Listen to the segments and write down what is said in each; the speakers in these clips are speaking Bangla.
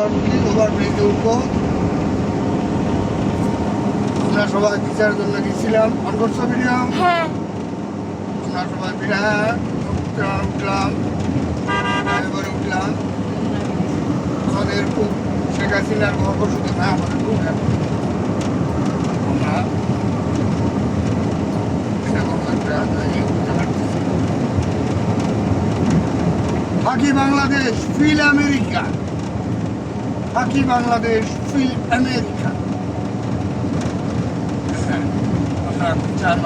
ওভারব্রিজে উঠবো। আমরা সবাই জন্য গেছিলাম। অন করছ ভিডিও হ্যাঁ। আমরা সবাই বিরাট। উঠলাম উঠলাম। এবারে উঠলাম। আমাদের খুব শেখ হাসিনার গল্প শুধু না আমাদের খুব আমরা এরকম একটা জায়গায় উঠতে পারতেছি ফাঁকি বাংলাদেশ ফিল আমেরিকা। ফাঁকি বাংলাদেশ, ফিল আমেরিকা। আমরা চার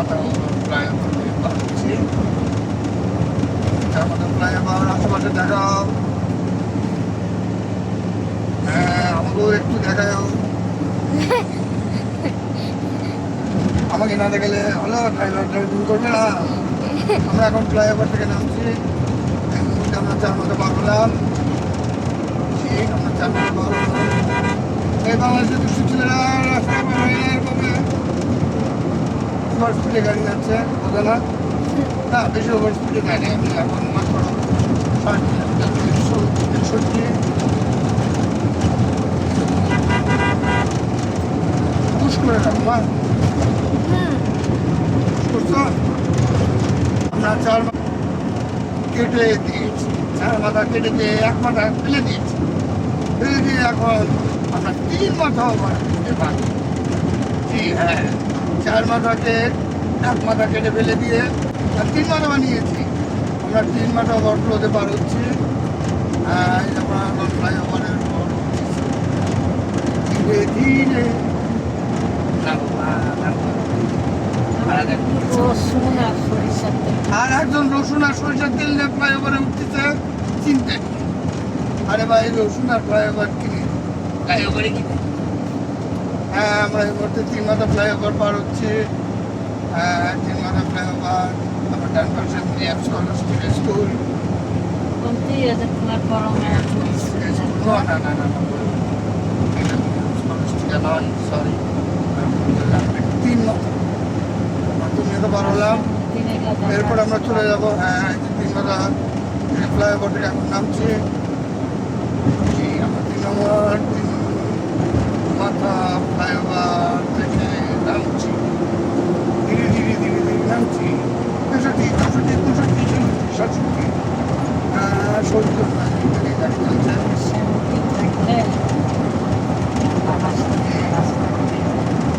আশেপাশে দেখাও। হ্যাঁ আমাকেও একটু আমাকে না দেখালে হলো ড্রাইভিং করবে না? আমরা এখন ফ্লাইওভার থেকে নামছি। আমরা চার মাথা পার ঠিক আমরা চার মাথা পার হলাম এই বাংলাদেশের দুশো ছেলেরা গাড়ি যাচ্ছে না না বেশি ওভার স্পিডে আমি এখন পুশ করে কেটে দিয়েছি। চার মাথা কেটে দিয়ে এক মাথা ফেলে দিয়েছি। দিয়ে এখন আমরা তিন মাথা ওভার দিতে পারি। জি হ্যাঁ। চার মাথাকে এক মাথা কেটে ফেলে দিয়ে আর তিন মাথা বানিয়েছি। আমরা তিন মাথা ফ্লোতে পার হচ্ছি। ফ্লাইওভারের উপর ধীরে ধীরে। সরিষার আর একজন রসুন আর সরিষার তেল নিয়ে ফ্লাইওভারে উঠতেছে। চিনতে আরে ভাই রসুন আর ফ্লাইওভার কিনে। ফ্লাইওভারে কিনে? হ্যাঁ আমরা এই মুহূর্তে তিন মাথা ফ্লাইওভার পার হচ্ছে। হ্যাঁ তিন মাথা ফ্লাইওভার আমার ডান পাশে মিডিয়াম স্কলারশিপ স্কুল না। না না না নয় সরি তিন তিন মাথা পার হলাম। এরপর আমরা চলে যাব হ্যাঁ তিন মাথা ফ্লাইওভার থেকে এখন নামছি। ফ্লাইওভার থেকে নামছি ধীরে ধীরে ধীরে ধীরে নামছি।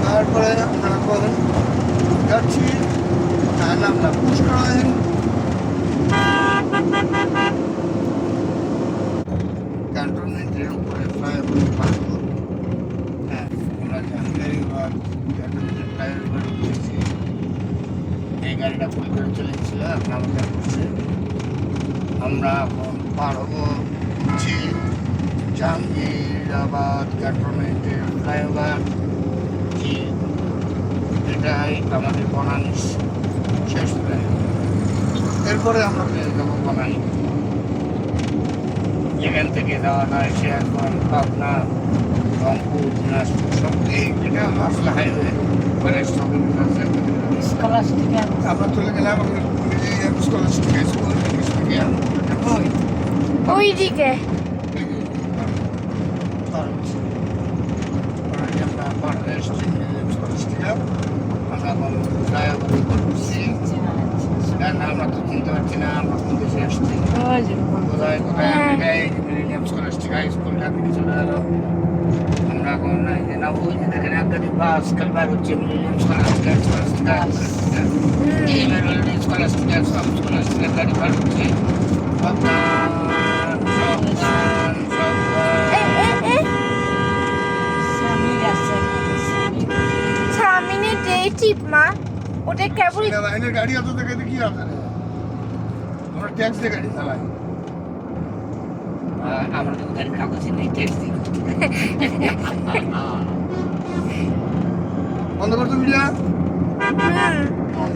তারপরে আমরা এখন যাচ্ছি নামলাম পুষ্করায়ণ ক্যান্টনমেন্টের উপরে ফ্লাইওভার পাবো হ্যাঁ আমরা জাহাঙ্গীরবাগ ক্যান্টনমেন্টের ফ্লাইওভার উঠেছি এই গাড়িটা ভুল করে চলেছিল এখন আমাদের আমরা এখন পার হব হচ্ছে জাহাঙ্গীরাবাদ ক্যান্টনমেন্টের ফ্লাইওভার জি এটাই আমাদের বনানী শেষ ফ্লাইওভার এরপরে আমরা পেয়ে যাব বনানী। যেখান থেকে যাওয়া যায় সে এখন পাবনা রংপুর দিনাজপুর সব এই এটা মশলা হাইওয়ে মানে সবের কাছে আমরা চলে গেলাম স্কলারশিপ স্কুল ইংলিশ মিডিয়াম ওই দিকে আমরা বাংলাদেশ স্কলারশিপ আমরা আমরা তো চিনতে পারছি না আমরা কোন দেশে আসছি কোথায় কোথায় আমেরিকা এই মিলেনিয়াম স্কলারশিপ হাই স্কুলটা থেকে চলে গেল আমরা এখন এই যে নাবো ওই যে দেখেন এক গাড়ি বাস কালবার হচ্ছে মিলেনিয়াম স্কলারশিপ স্কলারশিপ এইবার অলরেডি স্কলারশিপ সব স্কলারশিপ গাড়ি বার হচ্ছে সাবধান সাবধান ওটা কেবল লাইনের গাড়ি অত থেকে কি হবে? আমরা ট্যাক্স দিয়ে গাড়ি চালাই। আমরা তো গাড়ি কাগজে নেই ট্যাক্স দিই বন্ধ করতো হুম